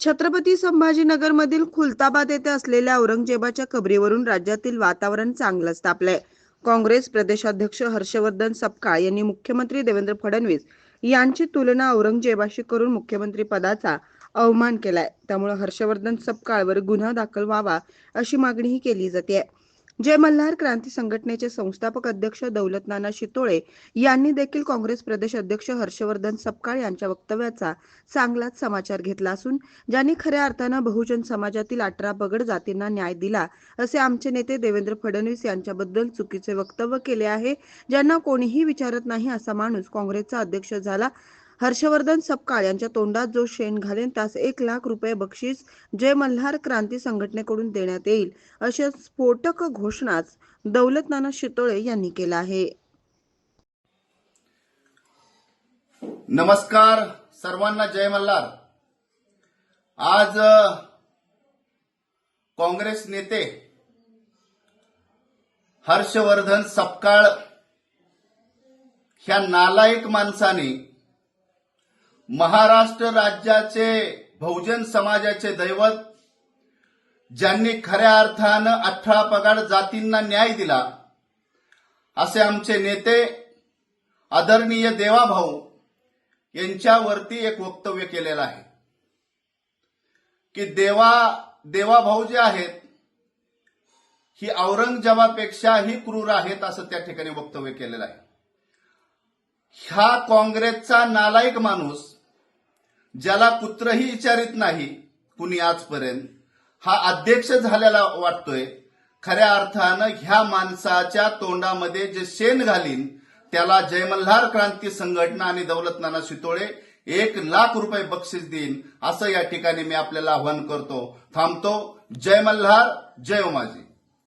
छत्रपती संभाजीनगरमधील खुलताबाद येथे असलेल्या औरंगजेबाच्या कबरीवरून राज्यातील वातावरण चांगलंच तापलंय. काँग्रेस प्रदेशाध्यक्ष हर्षवर्धन सपकाळ यांनी मुख्यमंत्री देवेंद्र फडणवीस यांची तुलना औरंगजेबाशी करून मुख्यमंत्री पदाचा अवमान केलाय. त्यामुळे हर्षवर्धन सपकाळवर गुन्हा दाखल व्हावा अशी मागणीही केली जाते जय मल्हार क्रांती संघटनेचे संस्थापक अध्यक्ष दौलत नाना शितोळे यांनी देखील काँग्रेस प्रदेश अध्यक्ष हर्षवर्धन सपकाळ यांच्या वक्तव्याचा चांगलाच समाचार घेतला असून ज्यांनी खऱ्या अर्थानं बहुजन समाजातील अठरा बगड जातींना न्याय दिला असे आमचे नेते देवेंद्र फडणवीस यांच्याबद्दल चुकीचे वक्तव्य केले आहे ज्यांना कोणीही विचारत नाही असा माणूस काँग्रेसचा अध्यक्ष झाला हर्षवर्धन सपकाळ यांच्या तोंडात जो शेण घालेन त्यास एक लाख रुपये बक्षीस जय मल्हार क्रांती संघटनेकडून देण्यात येईल अशा स्फोटक घोषणाच दौलत नाना शितोळे यांनी केला आहे. नमस्कार सर्वांना जय मल्हार. आज काँग्रेस नेते हर्षवर्धन सपकाळ ह्या नालायक माणसाने महाराष्ट्र राज्याचे बहुजन समाजाचे दैवत ज्यांनी खऱ्या अर्थानं अठरा पगार जातींना न्याय दिला असे आमचे नेते आदरणीय देवाभाऊ यांच्यावरती एक वक्तव्य केलेलं आहे. की देवा देवाभाऊ जे आहेत ही औरंगजेबापेक्षाही क्रूर आहेत असं त्या ठिकाणी वक्तव्य केलेलं आहे. ह्या काँग्रेसचा नालायक माणूस ज्याला कुत्रही विचारित नाही कुणी आजपर्यंत. हा अध्यक्ष झालेला वाटतोय खऱ्या अर्थानं ह्या माणसाच्या तोंडामध्ये जे शेण घालीन त्याला जयमल्हार क्रांती संघटना आणि दौलत नाना शितोळे एक लाख रुपये बक्षीस देईन असं या ठिकाणी मी आपल्याला आवाहन करतो. थांबतो. जय हो मल्हार जय उमाजी